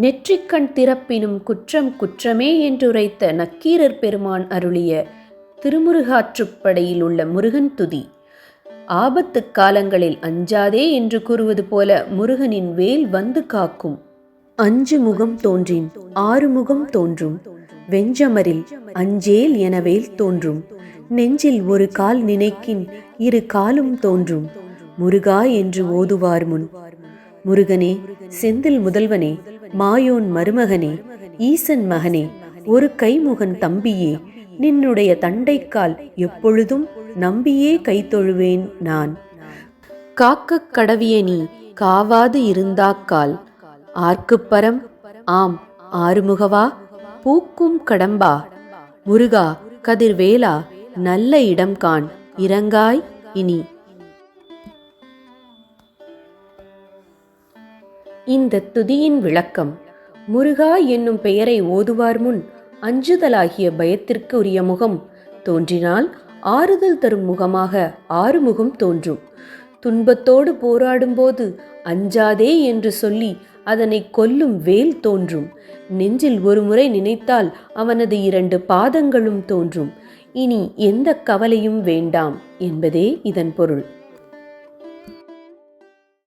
நெற்றிக்கண் திறப்பினும் குற்றம் குற்றமே என்றுரைத்த நக்கீரர் பெருமான் அருளிய திருமுருகாற்றுப்படையில் உள்ள முருகன் துதி. ஆபத்து காலங்களில் அஞ்சாதே என்று கூறுவது போல முருகனின் வேல் வந்து காக்கும். அஞ்சு முகம் தோன்றின் ஆறு முகம் தோன்றும். வெஞ்சமரில் அஞ்சேல் எனவேல் தோன்றும். நெஞ்சில் ஒரு கால் நினைக்கின் இரு காலும் தோன்றும். முருகா என்று ஓதுவார் முன். முருகனே செந்தில் முதல்வனே மாயோன் மருமகனே ஈசன் மகனே ஒரு கைமுகன் தம்பியே நின்னுடைய தண்டைக்கால் எப்பொழுதும் நம்பியே கைத்தொழுவேன் நான். காக்கக் கடவிய நீ காவாது இருந்தாக்கால் ஆர்க்குப்பரம் ஆம் ஆறுமுகவா பூக்கும் கடம்பா முருகா கதிர்வேலா நல்ல இடம் காண் இறங்காய் இனி. இந்த துதியின் விளக்கம் முருகா என்னும் பெயரை ஓதுவார் முன் அஞ்சுதலாகிய பயத்திற்கு உரிய முகம் தோன்றினால் ஆறுதல் தரும் முகமாக ஆறுமுகம் தோன்றும். துன்பத்தோடு போராடும்போது அஞ்சாதே என்று சொல்லி அதனை கொல்லும் வேல் தோன்றும். நெஞ்சில் ஒருமுறை நினைத்தால் அவனது இரண்டு பாதங்களும் தோன்றும். இனி எந்த கவலையும் வேண்டாம் என்பதே இதன் பொருள்.